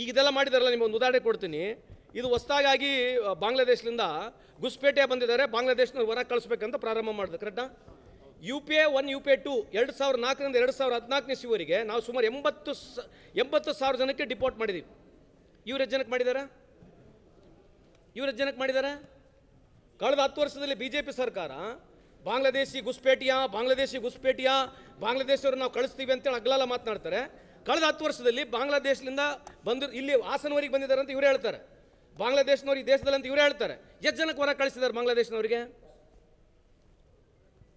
ಈಗ ಇದೆಲ್ಲ ಮಾಡಿದಾರಲ್ಲ, ನಿಮಗೆ ಒಂದು ಉದಾಹರಣೆ ಕೊಡ್ತೀನಿ. ಇದು ಹೊಸದಾಗಿ ಬಾಂಗ್ಲಾದೇಶದಿಂದ ಗುಸ್ಪೇಟೆ ಬಂದಿದ್ದಾರೆ. ಬಾಂಗ್ಲಾದೇಶನ ಹೊರ ಕಳಿಸ್ಬೇಕಂತ ಪ್ರಾರಂಭ ಮಾಡಿದೆ ಕರೆಕ್ಟಾ U P A one U P A two ಎರಡು ಸಾವಿರದ ನಾಲ್ಕರಿಂದ ಎರಡು ಸಾವಿರದ ಹದಿನಾಲ್ಕನೇ ಸಿವರಿಗೆ ನಾವು ಸುಮಾರು ಎಂಬತ್ತು ಸ, ಎಂಬತ್ತು ಸಾವಿರ ಜನಕ್ಕೆ ಡಿಪೋರ್ಟ್ ಮಾಡಿದ್ದೀವಿ ಇವ್ರ ಜನಕ್ಕೆ ಮಾಡಿದಾರಾ? ಇವ್ರ ಜನಕ್ಕೆ ಮಾಡಿದ್ದಾರೆ ಕಳೆದ ಹತ್ತು ವರ್ಷದಲ್ಲಿ ಬಿ ಜೆ ಪಿ ಸರ್ಕಾರ, ಬಾಂಗ್ಲಾದೇಶಿ ಗುಸ್ಪೇಟಿಯಾ ಬಾಂಗ್ಲಾದೇಶಿ ಗುಸ್ಪೇಟಿಯಾ ಬಾಂಗ್ಲಾದೇಶವ್ರು ನಾವು ಕಳಿಸ್ತೀವಿ ಅಂತೇಳಿ ಅಗ್ಲಲ್ಲ ಮಾತನಾಡ್ತಾರೆ. ಕಳೆದ ಹತ್ತು ವರ್ಷದಲ್ಲಿ ಬಾಂಗ್ಲಾದೇಶದಿಂದ ಬಂದು ಇಲ್ಲಿ ಹಾಸನವರಿಗೆ ಬಂದಿದ್ದಾರೆ ಅಂತ ಇವರು ಹೇಳ್ತಾರೆ. ಬಾಂಗ್ಲಾದೇಶನವ್ರು ಈ ದೇಶದಲ್ಲಿ ಅಂತ ಇವರು ಹೇಳ್ತಾರೆ. ಎಷ್ಟು ಜನಕ್ಕೆ ಹೊರ ಕಳಿಸಿದ್ದಾರೆ ಬಾಂಗ್ಲಾದೇಶನವರಿಗೆ?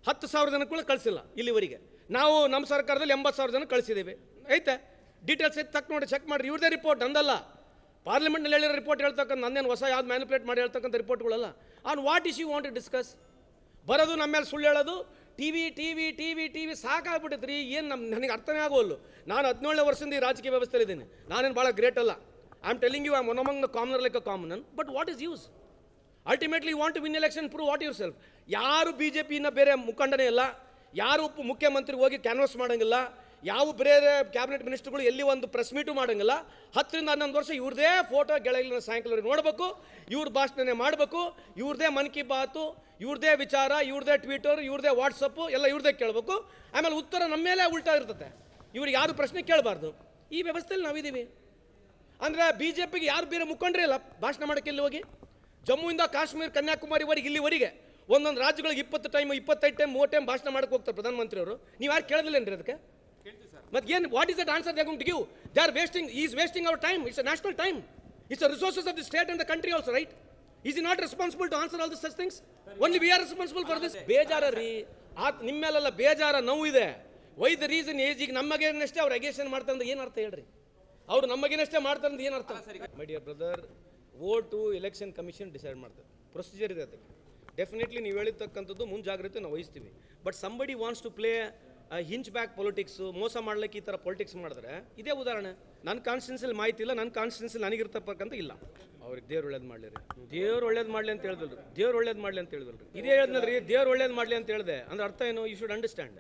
ಹತ್ತು ಸಾವಿರ ಜನಕ್ಕೂ ಕಳಿಸಿಲ್ಲ ಇಲ್ಲಿವರೆಗೆ. ನಾವು ನಮ್ಮ ಸರ್ಕಾರದಲ್ಲಿ ಎಂಬತ್ತು ಸಾವಿರ ಜನ ಕಳಿಸಿದ್ದೀವಿ. ಐತೆ? ಡೀಟೇಲ್ಸ್ ಐತೆ, ತಕ್ಕ ನೋಡಿ ಚೆಕ್ ಮಾಡಿರಿ. ಇವ್ರದೇ ರಿಪೋರ್ಟ್ ಅಂದಲ್ಲ ಪಾರ್ಲಿಮೆಂಟ್ನಲ್ಲಿ ಹೇಳಿರೋ ರಿಪೋರ್ಟ್ ಹೇಳ್ತಕ್ಕಂಥ ನಂದೇನು ಹೊಸ ಯಾವ್ದು ಮ್ಯಾನಿಪುಲೇಟ್ ಮಾಡಿ ಹೇಳ್ತಕ್ಕಂಥ ರಿಪೋರ್ಟ್ಗಳಲ್ಲ on what is you want to discuss ಬರೋದು ನಮ್ಮ ಮೇಲೆ ಸುಳ್ಳು ಹೇಳೋದು T V T V T V T V ಸಾಕಾಗ್ಬಿಟ್ಟೈತೆ ರೀ ಏನು ನಮ್ಮ ನನಗೆ ಅರ್ಥನೇ ಆಗೋಲ್ಲು. ನಾನು ಹದಿನೇಳನೇ ವರ್ಷದಿಂದ ಈ ರಾಜಕೀಯ ವ್ಯವಸ್ಥೆಯಲ್ಲಿದ್ದೀನಿ ನಾನೇನು ಭಾಳ ಗ್ರೇಟ್ ಅಲ್ಲ. I am telling you I one among the commoner like a common man but what is use ultimately want to win election prove what yourself ಯಾರು ಬಿ ಜೆ ಪಿನ ಬೇರೆ ಮುಖಂಡನೇ ಇಲ್ಲ. ಯಾರು ಉಪ ಮುಖ್ಯಮಂತ್ರಿ ಹೋಗಿ ಕ್ಯಾನ್ವಾಸ್ ಮಾಡೋಂಗಿಲ್ಲ. ಯಾವ ಬೇರೆ ಕ್ಯಾಬಿನೆಟ್ ಮಿನಿಸ್ಟರ್ಗಳು ಎಲ್ಲಿ ಒಂದು ಪ್ರೆಸ್ ಮೀಟು ಮಾಡೋಂಗಿಲ್ಲ. ಹತ್ತರಿಂದ ಹನ್ನೊಂದು ವರ್ಷ ಇವ್ರದೇ ಫೋಟೋ ಗೆಳಗಿನ ಸಾಯಂಕಾಲ ನೋಡಬೇಕು, ಇವ್ರ ಭಾಷಣನೆ ಮಾಡಬೇಕು, ಇವ್ರದೇ ಮನ್ ಕಿ ಬಾತು, ಇವ್ರದೇ ವಿಚಾರ, ಇವ್ರದೇ ಟ್ವಿಟರ್ ಇವ್ರದೇ ವಾಟ್ಸಪ್ಪು ಎಲ್ಲ ಇವ್ರದೇ ಕೇಳಬೇಕು. ಆಮೇಲೆ ಉತ್ತರ ನಮ್ಮ ಮೇಲೆ ಉಲ್ಟಾ ಇರ್ತದೆ ಇವ್ರಿಗೆ ಯಾರು ಪ್ರಶ್ನೆ ಕೇಳಬಾರ್ದು. ಈ ವ್ಯವಸ್ಥೆಯಲ್ಲಿ ನಾವಿದ್ದೀವಿ. ಅಂದರೆ ಬಿ ಜೆ ಪಿಗೆ ಯಾರು ಬೇರೆ ಮುಖಂಡ್ರೇ ಇಲ್ಲ ಭಾಷಣ ಮಾಡೋಕ್ಕೆ ಇಲ್ಲಿ ಹೋಗಿ? ಜಮ್ಮುವಿಂದ ಕಾಶ್ಮೀರ ಕನ್ಯಾಕುಮಾರಿವರೆಗೆ ಇಲ್ಲಿವರೆಗೆ ಒಂದೊಂದು ರಾಜ್ಯಗಳಿಗೆ ಇಪ್ಪತ್ತು ಟೈಮ್ ಇಪ್ಪತ್ತೈದು ಟೈಮ್ ಮೂವತ್ತು ಟೈಮ್ ಭಾಷಣ ಮಾಡಕ್ಕೆ ಹೋಗ್ತಾರೆ ಪ್ರಧಾನಮಂತ್ರಿಯವರು. ನೀವು ಯಾರು ಕೇಳೋದಿಲ್ಲೇನ್ರಿ ಅದಕ್ಕೆ? ಮತ್ತೆ ಏನು what is that answer they going to give they are wasting is wasting our time it's a national time it's a resources of the state and the country also right is he not responsible to answer all this such things only we are responsible for this ಬೇಜಾರ ರೀ ಆತ್ ನಿಮ್ಮ ಮೇಲೆಲ್ಲ ಬೇಜಾರ ನೋವು ಇದೆ why the reason age ಈಗ ನಮ್ಮಗೇನಷ್ಟೇ ಅವ್ರು ಅಗೇಷನ್ ಮಾಡ್ತಾರೆ ಏನು ಅರ್ಥ ಹೇಳ್ರಿ? ಅವ್ರು ನಮಗೇನಷ್ಟೇ ಮಾಡ್ತಾರೆ ಅಂತ ಏನು ಅರ್ಥ my dear brother vote election commission decide ಮಾಡ್ತಾರೆ ಪ್ರೊಸೀಜರ್ ಇದೆ ಅದಕ್ಕೆ. ಡೆಫಿನೆಟ್ಲಿ ನೀವು ಹೇಳಿರ್ತಕ್ಕಂಥದ್ದು ಮುಂಜಾಗ್ರತೆ ನಾವು ವಹಿಸ್ತೀವಿ. But somebody wants to play hunch back politics ಮೋಸ ಮಾಡ್ಲಿಕ್ಕೆ ಈ ಥರ ಪೊಲಿಟಿಕ್ಸ್ ಮಾಡಿದ್ರೆ ಇದೇ ಉದಾಹರಣೆ. ನನ್ನ ಕಾನ್ಸ್ಟಿಟ್ಯೂನ್ಸಿಲಿ ಮಾಹಿತಿ ಇಲ್ಲ ನನ್ನ ಕಾನ್ಸ್ಟಿಟ್ಯೂನ್ಸಿಲಿ ನನಗಿರ್ತಕ್ಕಂಥ ಇಲ್ಲ. ಅವ್ರಿಗೆ ದೇವ್ರು ಒಳ್ಳೇದು ಮಾಡಲಿ ರೀ ದೇವ್ರು ಒಳ್ಳೇದು ಮಾಡಲಿ ಅಂತ ಹೇಳಿದ್ರು ದೇವ್ರು ಒಳ್ಳೇದು ಮಾಡಲಿ ಅಂತ ಹೇಳಿದ್ರು ಇದೇ ಹೇಳಿದ್ನಲ್ರಿ ದೇವ್ರು ಒಳ್ಳೇದು ಮಾಡಲಿ ಅಂತ ಹೇಳಿದೆ. ಅಂದ್ರೆ ಅರ್ಥ ಏನು? You should understand